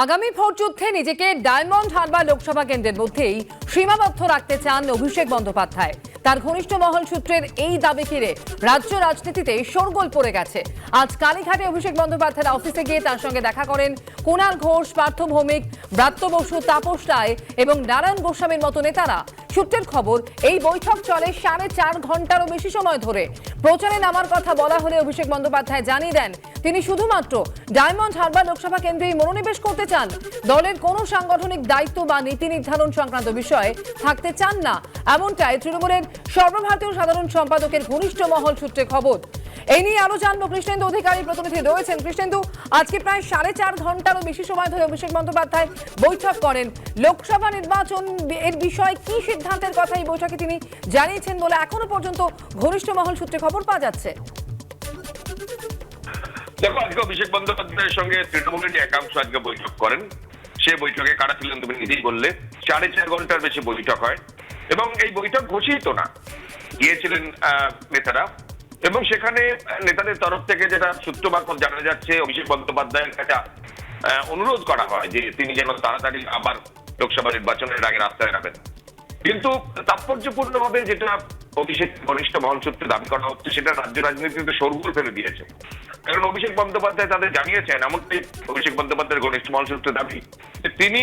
আগামী ভোট যুদ্ধে নিজেকে ডায়মন্ড হারবার লোকসভা কেন্দ্রের মধ্যেই সীমাবদ্ধ রাখতে চান অভিষেক বন্দ্যোপাধ্যায়। তার ঘনিষ্ঠ মহল সূত্রের এই দাবি ঘিরে রাজ্য রাজনীতিতে শোরগোল পড়ে গেছে। আজ কালীঘাটে অভিষেক বন্দ্যোপাধ্যায়ের অফিসে গিয়ে তার সঙ্গে দেখা করেন কুণাল ঘোষ, পার্থ ভৌমিক, ব্রাত্য বসু, তাপস রায় এবং নারায়ণ গোস্বামীর মতো নেতারা। সূত্রের খবর, এই বৈঠক চলে সাড়ে চার ঘন্টারও বেশি সময় ধরে। প্রচারে নামার কথা বলা হলে অভিষেক বন্দ্যোপাধ্যায় জানিয়ে দেন, তিনি শুধুমাত্র ডায়মন্ড হারবার লোকসভা কেন্দ্রেই মনোনিবেশ করতে চান। দলের কোন সাংগঠনিক দায়িত্ব বা নীতি নির্ধারণ সংক্রান্ত বিষয়ে থাকতে চান না। এমনটাই তৃণমূলের সর্বভারতীয় সাধারণ সম্পাদকের ঘনিষ্ঠ মহল সূত্রে খবর। এই নিয়ে আরও জানব। কৃষ্ণেন্দু অধিকারী প্রতিনিধি রয়েছেন। কৃষ্ণেন্দু, আজকে প্রায় সাড়ে চার ঘন্টারও বেশি সময় ধরে অভিষেক বন্দ্যোপাধ্যায় বৈঠক করেন। লোকসভা নির্বাচন এর বিষয়ে কি সিদ্ধান্তের কথা এই বৈঠকে তিনি জানিয়েছেন বলে এখনও পর্যন্ত ঘনিষ্ঠ মহল সূত্রে খবর পাওয়া যাচ্ছে? দেখো, আজকে অভিষেক বন্দ্যোপাধ্যায়ের সঙ্গে তৃণমূলের যে একাংশ আজকে বৈঠক করেন, সে বৈঠকে কারা ছিলেন তুমি নিজেই বললে, সাড়ে চার ঘণ্টার বেশি বৈঠক হয়। এবং এই বৈঠক ঘোষিত না। গিয়েছিলেন নেতারা। এবং সেখানে নেতাদের তরফ থেকে যেটা সূত্র মারফত জানা যাচ্ছে, অভিষেক বন্দ্যোপাধ্যায়ের কাছে অনুরোধ করা হয় যে তিনি যেন তাড়াতাড়ি আবার লোকসভা নির্বাচনের আগে রাস্তায় নামেন। কিন্তু তাৎপর্যপূর্ণভাবে যেটা অভিষেক ঘনিষ্ঠ মহল সূত্রে দাবি করা হচ্ছে, সেটা রাজ্য রাজনীতিতে সরগোল ফেলে দিয়েছে। কারণ অভিষেক বন্দ্যোপাধ্যায় তাদের জানিয়েছেন, এমনকি অভিষেক বন্দ্যোপাধ্যায়ের ঘনিষ্ঠ মহল সূত্রে দাবি, যে তিনি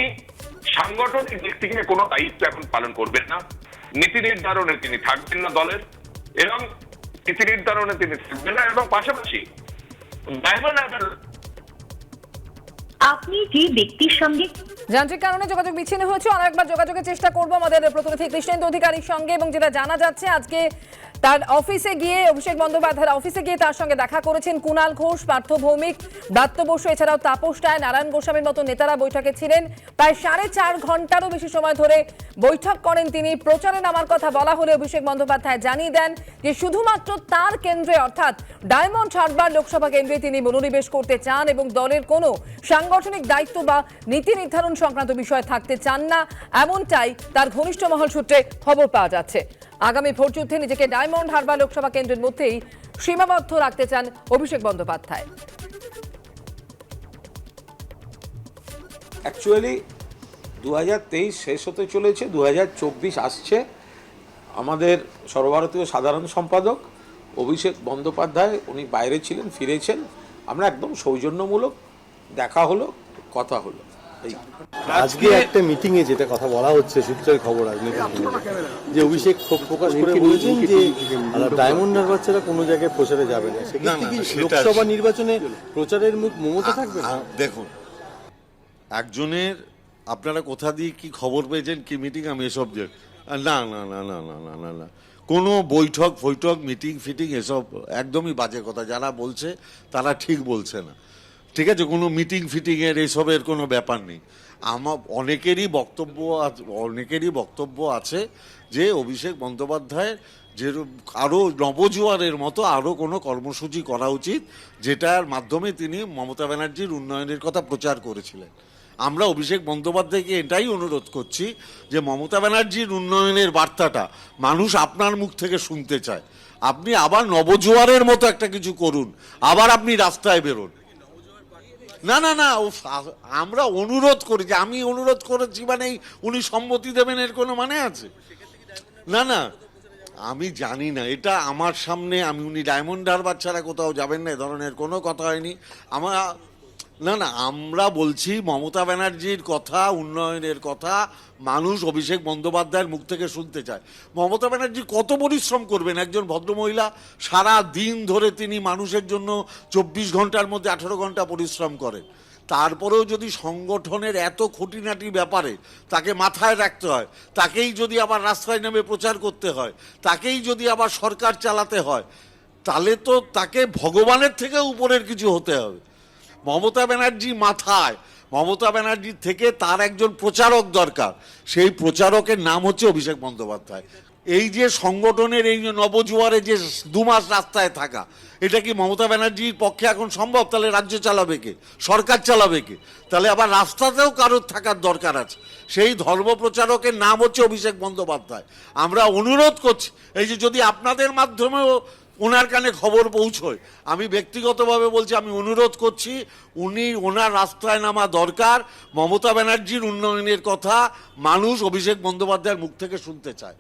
সাংগঠনিক দিক থেকে কোনো দায়িত্ব এখন পালন করবেন না। নীতি নির্ধারণে তিনি থাকবেন না দলের। এবং নীতি নির্ধারণে তিনি থাকবেন না এবং পাশাপাশি ডায়মন্ড আপনি যে ব্যক্তির সঙ্গে যান্ত্রিক কারণে যোগাযোগ বিচ্ছিন্ন হয়েছে আর একবার যোগাযোগের চেষ্টা করব আমাদের প্রতিনিধি কৃষ্ণেন্দু অধিকারীর সঙ্গে এবং যেটা জানা যাচ্ছে আজকে তার অফিসে গিয়ে অভিষেক বন্দ্যোপাধ্যায়ের অফিসে গিয়ে তার সঙ্গে দেখা করেছেন কুণাল ঘোষ, পার্থ ভৌমিক ব্রাত্য বসু, এছাড়াও তাপস রায়, নারায়ণ গোস্বামীর মতো নেতারা বৈঠকে ছিলেন। প্রায় সাড়ে চার ঘন্টারও বেশি সময় ধরে বৈঠক করেন তিনি। প্রচারে নামার কথা বলা হলে অভিষেক বন্দ্যোপাধ্যায় জানিয়ে দেন যে শুধুমাত্র তার কেন্দ্রে, অর্থাৎ ডায়মন্ড হারবার লোকসভা কেন্দ্রে তিনি মনোনিবেশ করতে চান এবং দলের কোনো সাংগঠনিক দায়িত্ব বা নীতি নির্ধারণ সংক্রান্ত বিষয় থাকতে চান না। এমনটাই তার ঘনিষ্ঠ মহল সূত্রে খবর পাওয়া যাচ্ছে। আগামী ভোট যুদ্ধে নিজেকে ডায়মন্ড হারবার লোকসভা কেন্দ্রের মধ্যেই সীমাবদ্ধ রাখতে চান অভিষেক বন্দ্যোপাধ্যায়। অ্যাকচুয়ালি দু হাজার তেইশ শেষ হতে চলেছে দু হাজার চব্বিশ আসছে। আমাদের সর্বভারতীয় সাধারণ সম্পাদক অভিষেক বন্দ্যোপাধ্যায়, উনি বাইরে ছিলেন, ফিরেছেন। আমরা একদম সৌজন্যমূলক দেখা হলো, কথা হলো। আজকে একটা মিটিং এ যেটা কথা বলা হচ্ছে সূত্রের খবর রাজনীতি যে অভিষেক ক্ষোভ প্রকাশ করে বলেছেন যে ডায়মন্ড হারবার ছাড়া কোনো জায়গায় প্রচারে যাবে না। লোকসভা নির্বাচনে প্রচারের মুখ মমতা থাকবে দেখুন একজনের আপনারা কোথা দিয়ে কি খবর পেয়েছেন কি মিটিং আমি এসব না না না না না না না না। কোনো বৈঠক ফৈঠক মিটিং ফিটিং এসব একদমই বাজে কথা। যারা বলছে তারা ঠিক বলছে না। ঠিক আছে, কোনো মিটিং ফিটিংয়ের এসবের কোনো ব্যাপার নেই। আমার অনেকেরই বক্তব্য অনেকেরই বক্তব্য আছে যে অভিষেক বন্দ্যোপাধ্যায়ের যে আরও নবজোয়ারের মতো আরও কোনো কর্মসূচি করা উচিত, যেটার মাধ্যমে তিনি মমতা ব্যানার্জির উন্নয়নের কথা প্রচার করেছিলেন। আমরা অভিষেক বন্দ্যোপাধ্যায়কে এটাই অনুরোধ করছি যে মমতা ব্যানার্জির উন্নয়নের বার্তাটা মানুষ আপনার মুখ থেকে শুনতে চায়। আপনি আবার নবজোয়ারের মতো একটা কিছু করুন, আবার আপনি রাস্তায় বেরোন। না না না আমরা অনুরোধ করেছি আমি অনুরোধ করেছি মানে উনি সম্মতি দেবেন এর কোনো মানে আছে? না না, আমি জানি না, এটা আমার সামনে, আমি উনি ডায়মন্ড ছাড়া কোথাও যাবেন না, এ ধরনের কোনো কথা হয়নি। আমার না না, আমরা বলছি মমতা ব্যানার্জির কথা, উন্নয়নের কথা, মানুষ অভিষেক বন্দ্যোপাধ্যায়ের মুখ থেকে শুনতে চায়। মমতা ব্যানার্জি কত পরিশ্রম করবেন একজন ভদ্রমহিলা? সারা দিন ধরে তিনি মানুষের জন্য চব্বিশ ঘণ্টার মধ্যে আঠেরো ঘণ্টা পরিশ্রম করেন। তারপরেও যদি সংগঠনের এত খুঁটিনাটি ব্যাপারে তাকে মাথায় রাখতে হয়, তাকেই যদি আবার রাস্তায় নেমে প্রচার করতে হয়, তাকেই যদি আবার সরকার চালাতে হয়, তাহলে তো তাকে ভগবানের থেকে উপরের কিছু হতে হবে। মমতা ব্যানার্জি মাথায়। মমতা ব্যানার্জির থেকে তার একজন প্রচারক দরকার। সেই প্রচারকের নাম হচ্ছে অভিষেক বন্দ্যোপাধ্যায়। এই যে সংগঠনের এই যে নবজোয়ারে যে দু মাস রাস্তায় থাকা, এটা কি মমতা ব্যানার্জির পক্ষে এখন সম্ভব? তাহলে রাজ্য চালাবে কে? সরকার চালাবে কে? তাহলে আবার রাস্তাতেও কারোর থাকার দরকার আছে। সেই ধর্মপ্রচারকের নাম হচ্ছে অভিষেক বন্দ্যোপাধ্যায়। আমরা অনুরোধ করছি, এই যে যদি আপনাদের মাধ্যমেও ওনার কানে খবর পৌঁছয়। আমি ব্যক্তিগতভাবে বলছি, আমি অনুরোধ করছি, উনি ওনার রাস্তায় নামা দরকার। মমতা ব্যানার্জির উন্নয়নের কথা মানুষ অভিষেক বন্দ্যোপাধ্যায়ের মুখ থেকে শুনতে চায়।